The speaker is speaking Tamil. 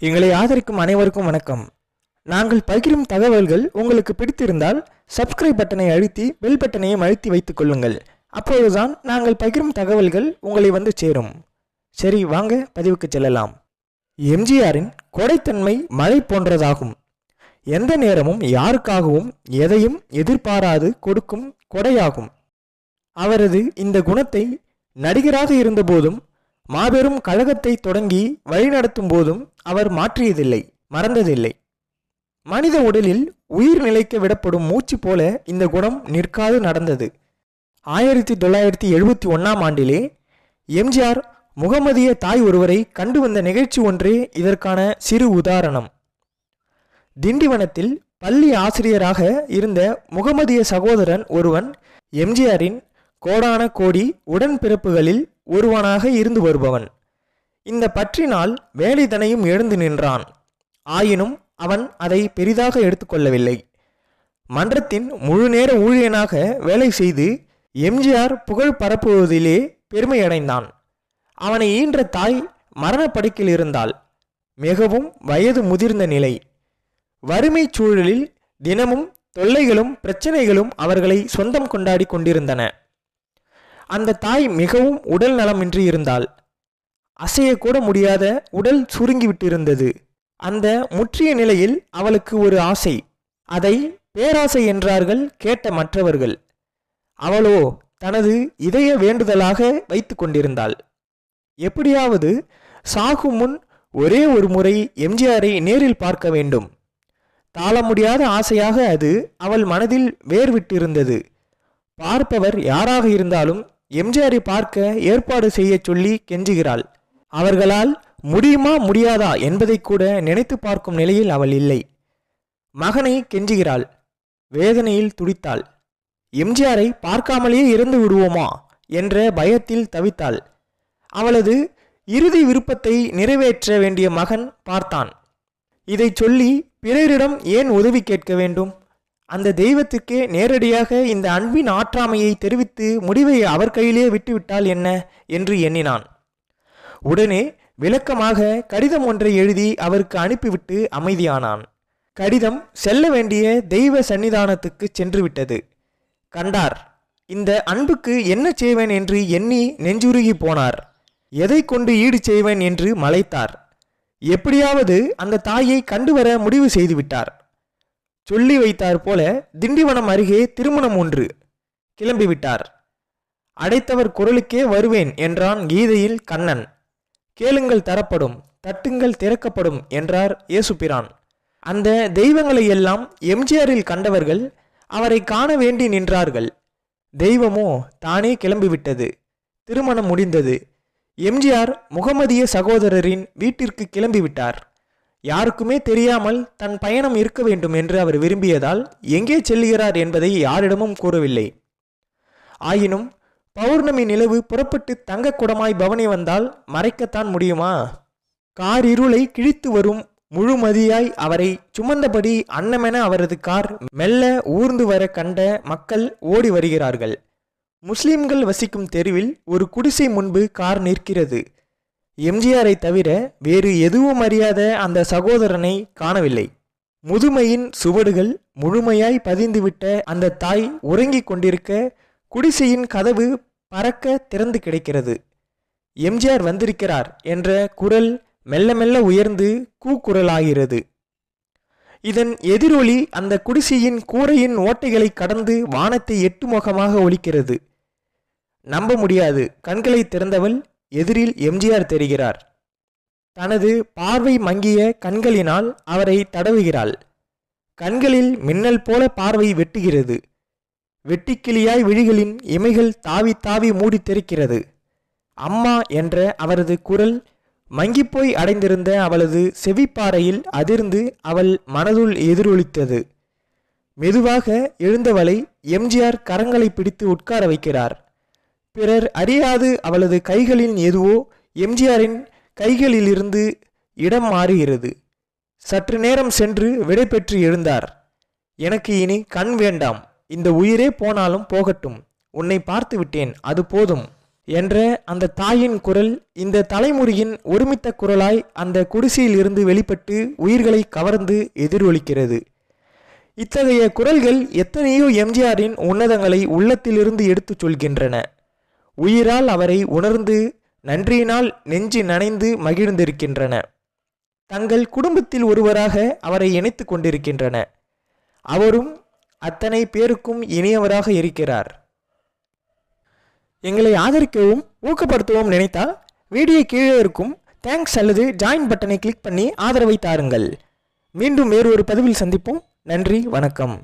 எங்களை ஆதரிக்கும் அனைவருக்கும் வணக்கம். நாங்கள் பகிரும் தகவல்கள் உங்களுக்கு பிடித்திருந்தால் சப்ஸ்கிரைப் பட்டனை அழுத்தி பெல் பட்டனையும் அழுத்தி வைத்துக் கொள்ளுங்கள். அப்போதுதான் நாங்கள் பகிரும் தகவல்கள் உங்களை வந்து சேரும். சரி வாங்க பதிவுக்கு செல்லலாம். எம்ஜிஆரின் கொடைத்தன்மை மழை போன்றதாகும். எந்த நேரமும் யாருக்காகவும் எதையும் எதிர்பாராது கொடுக்கும் கொடையாகும். அவரது இந்த குணத்தை நடிகராக இருந்தபோதும் மாபெரும் கழகத்தை தொடங்கி வழிநடத்தும் போதும் அவர் மாற்றியதில்லை மறந்ததில்லை. மனித உடலில் உயிர் நிலைக்க விடப்படும் மூச்சு போல இந்த குணம் நிற்காது நடந்தது. ஆயிரத்தி தொள்ளாயிரத்தி எழுபத்தி ஒன்றாம் ஆண்டிலே எம்ஜிஆர் முகமதிய தாய் ஒருவரை கண்டு வந்த நிகழ்ச்சி ஒன்றே இதற்கான சிறு உதாரணம். திண்டிவனத்தில் பள்ளி ஆசிரியராக இருந்த முகமதிய சகோதரன் ஒருவன் எம்ஜிஆரின் கோடான கோடி உடன்பிறப்புகளில் ஒருவனாக இருந்து வருபவன். இந்த பற்றினால் வேலிதனையும் எழுந்து நின்றான். ஆயினும் அவன் அதை பெரிதாக எடுத்துக்கொள்ளவில்லை. மன்றத்தின் முழுநேர ஊழியனாக வேலை செய்து எம்ஜிஆர் புகழ் பரப்புவதிலே பெருமையடைந்தான். அவனை ஈன்ற தாய் மரணப்படுக்கில் இருந்தாள். மிகவும் வயது முதிர்ந்த நிலை. வறுமை சூழலில் தினமும் தொல்லைகளும் பிரச்சனைகளும் அவர்களை சொந்தம் கொண்டாடி கொண்டிருந்தன. அந்த தாய் மிகவும் உடல் நலமின்றி இருந்தாள். அசையக்கூட முடியாத உடல் சுருங்கிவிட்டிருந்தது. அந்த முற்றிய நிலையில் அவளுக்கு ஒரு ஆசை. அதை பேராசை என்றார்கள் கேட்ட மற்றவர்கள். அவளோ தனது இதய வேண்டுதலாக வைத்து கொண்டிருந்தாள். எப்படியாவது சாகும் முன் ஒரே ஒரு முறை எம்ஜிஆரை நேரில் பார்க்க வேண்டும். தாள முடியாத ஆசையாக அது அவள் மனதில் வேர்விட்டிருந்தது. பார்ப்பவர் யாராக இருந்தாலும் எம்ஜிஆரை பார்க்க ஏற்பாடு செய்ய சொல்லி கெஞ்சுகிறாள். அவர்களால் முடியுமா முடியாதா என்பதை கூட நினைத்து பார்க்கும் நிலையில் அவள் இல்லை. மகனை கெஞ்சுகிறாள். வேதனையில் துடித்தாள். எம்ஜிஆரை பார்க்காமலேயே இறந்து விடுவோமா என்ற பயத்தில் தவித்தாள். அவளது இறுதி விருப்பத்தை நிறைவேற்ற வேண்டிய மகன் பார்த்தான். இதை சொல்லி பிறரிடம் ஏன் உதவி கேட்க வேண்டும்? அந்த தெய்வத்துக்கே நேரடியாக இந்த அன்பின் ஆற்றாமையை தெரிவித்து முடிவை அவர் கையிலே விட்டுவிட்டால் என்ன? என்று எண்ணினான். உடனே விளக்கமாக கடிதம் ஒன்றை எழுதி அவருக்கு அனுப்பிவிட்டு அமைதியானான். கடிதம் செல்ல வேண்டிய தெய்வ சன்னிதானத்துக்கு சென்று விட்டது கண்டார் இந்த அன்புக்கு என்ன செய்வேன் என்று எண்ணி நெஞ்சுருகி போனார். எதை கொண்டு ஈடு செய்வேன் என்று மலைத்தார். எப்படியாவது அந்த தாயை கண்டுவர முடிவு செய்துவிட்டார். சொல்லி வைத்தார் போல திண்டிவனம் அருகே திருமணம் ஒன்று. கிளம்பிவிட்டார். அடைத்தவர் குரலுக்கே வருவேன் என்றான் கீதையில் கண்ணன். கேளுங்கள் தரப்படும் தட்டுங்கள் திறக்கப்படும் என்றார் இயேசுபிரான். அந்த தெய்வங்களை எல்லாம் எம்ஜிஆரில் கண்டவர்கள் அவரை காண வேண்டி நின்றார்கள். தெய்வமோ தானே கிளம்பிவிட்டது. திருமணம் முடிந்தது. எம்ஜிஆர் முகமதிய சகோதரரின் வீட்டிற்கு கிளம்பிவிட்டார். யாருக்குமே தெரியாமல் தன் பயணம் இருக்க வேண்டும் என்று அவர் விரும்பியதால் எங்கே செல்லுகிறார் என்பதை யாரிடமும் கூறவில்லை. ஆயினும் பௌர்ணமி நிலவு புறப்பட்டு தங்கக் குடமாய் பவனி வந்தால் மறைக்கத்தான் முடியுமா? கார் இருளை கிழித்து வரும் முழுமதியாய் அவரை சுமந்தபடி அன்னமென அவரது கார் மெல்ல ஊர்ந்து வர கண்ட மக்கள் ஓடி வருகிறார்கள். முஸ்லிம்கள் வசிக்கும் தெருவில் ஒரு குடிசை முன்பு கார் நிற்கிறது. எம்ஜிஆரை தவிர வேறு எதுவும் அறியாத அந்த சகோதரனை காணவில்லை. முதுமையின் சுவடுகள் முழுமையாய் பதிந்துவிட்ட அந்த தாய் உறங்கிக் கொண்டிருக்க குடிசையின் கதவு பறக்க திறந்து கிடைக்கிறது. எம்ஜிஆர் வந்திருக்கிறார் என்ற குரல் மெல்ல மெல்ல உயர்ந்து கூக்குரலாகிறது. இதன் எதிரொலி அந்த குடிசையின் கூரையின் ஓட்டைகளை கடந்து வானத்தை எட்டுமுகமாக ஒலிக்கிறது. நம்ப முடியாது. கண்களை திறந்தவள் எதிரில் எம்ஜிஆர் தெரிகிறார் தனது பார்வை மங்கிய கண்களினால் அவரை தடவுகிறாள். கண்களில் மின்னல் போல பார்வை வெட்டுகிறது. வெட்டிக்கிளியாய் விழிகளின் இமைகள் தாவி தாவி மூடி தெரிக்கிறது. அம்மா என்ற அவரது குரல் மங்கிப்போய் அடைந்திருந்த அவளது செவிப்பாறையில் அதிர்ந்து அவள் மனதுள் எதிரொலித்தது. மெதுவாக எழுந்தவளை எம்ஜிஆர் கரங்களை பிடித்து உட்கார வைக்கிறார். பிறர் அறியாது அவளது கைகளின் எதுவோ எம்ஜிஆரின் கைகளிலிருந்து இடம் மாறுகிறது. சற்று நேரம் சென்று விடை பெற்று எழுந்தார். எனக்கு இனி கண் வேண்டாம். இந்த உயிரே போனாலும் போகட்டும். உன்னை பார்த்து விட்டேன். அது போதும் என்ற அந்த தாயின் குரல் இந்த தலைமுறையின் ஒருமித்த குரலாய் அந்த குடிசையில் இருந்து வெளிப்பட்டு உயிர்களை கவர்ந்து எதிரொலிக்கிறது. இத்தகைய குரல்கள் எத்தனையோ எம்ஜிஆரின் உன்னதங்களை உள்ளத்திலிருந்து எடுத்துச் சொல்கின்றன. உயிரால் அவரை உணர்ந்து நன்றியினால் நெஞ்சு நனைந்து மகிழ்ந்திருக்கின்றன. தங்கள் குடும்பத்தில் ஒருவராக அவரை இணைத்து கொண்டிருக்கின்றன. அவரும் அத்தனை பேருக்கும் இனியவராக இருக்கிறார். எங்களை ஆதரிக்கவும் ஊக்கப்படுத்தவும் நினைத்தால் வீடியோ கீழே இருக்கும் தேங்க்ஸ் அல்லது ஜாயின் பட்டனை கிளிக் பண்ணி ஆதரவை தாருங்கள். மீண்டும் வேறு ஒரு பதிவில் சந்திப்போம். நன்றி வணக்கம்.